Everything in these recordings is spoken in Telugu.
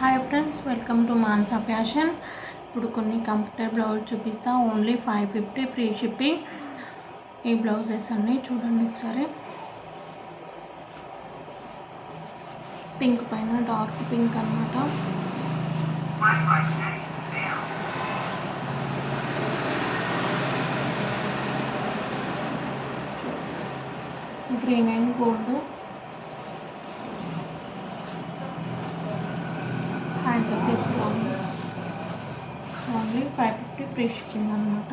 Hi friends welcome to Mansa fashion ఇప్పుడు కొన్ని కంప్యూటర్ బ్లౌజ్ చూపిస్తా. Only five fifty free shipping ఈ బ్లౌజెస్ అన్నీ చూడండి ఒకసారి. పింక్ పైన డార్క్ పింక్ అనమాట గ్రీన్ అండ్ గోల్డ్ హ్యాండ్ వచ్చేసి long only five fifty free shipping అనమాట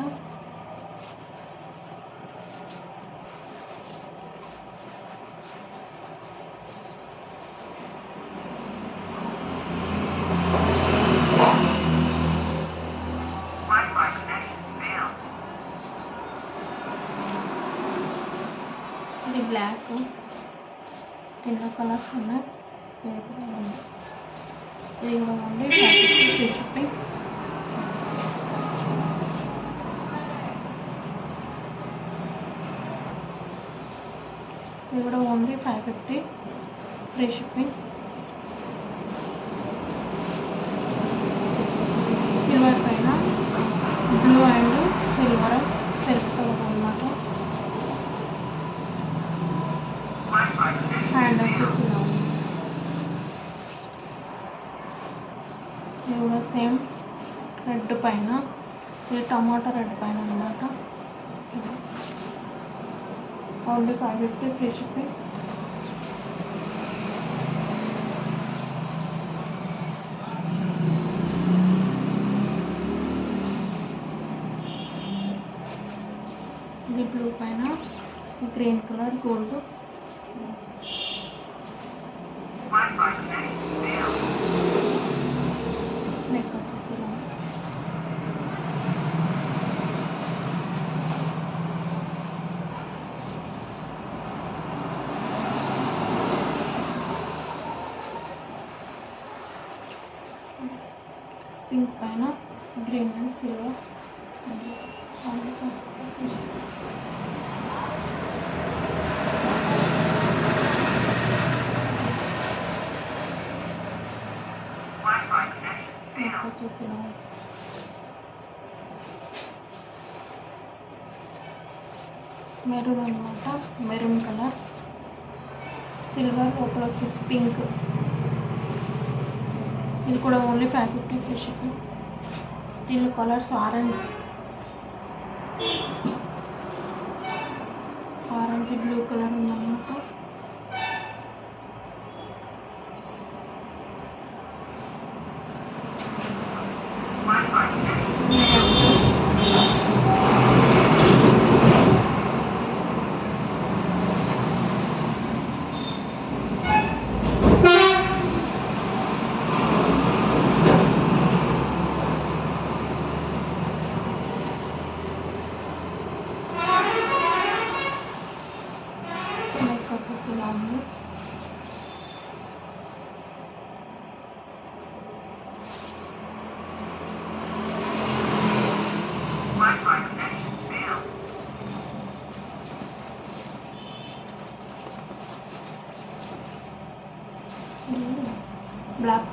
ఇది బ్లాక్. కింద కలర్స్ ఉన్నాయి. ఇది కూడా ఉంది. ఇది కూడా only five fifty free shipping ఇది కూడా only five fifty. Free shipping silver పైన blue and silver self colour అనమాట హ్యాండ్ వచ్చేసి ఇలా ఇది కూడా సేమ్ రెడ్ పైన. ఇది టమాటా రెడ్ పైన అనమాట only five fifty free shipping ఇది బ్లూ పైన గ్రీన్ కలర్ గోల్డ్ నెక్ వచ్చేసి ఇలా ఉంది. పింక్ పైన green and silver. Neck maroon అనమాట మెరూన్ కలర్. సిల్వర్ లోపల వచ్చేసి పింక్. ఇది కూడా only five fifty free shipping దీని colours orange. Orange blue colour ఉందన్నమాట. నెక్ వచ్చేసి ఇలా ఉంది బ్లాక్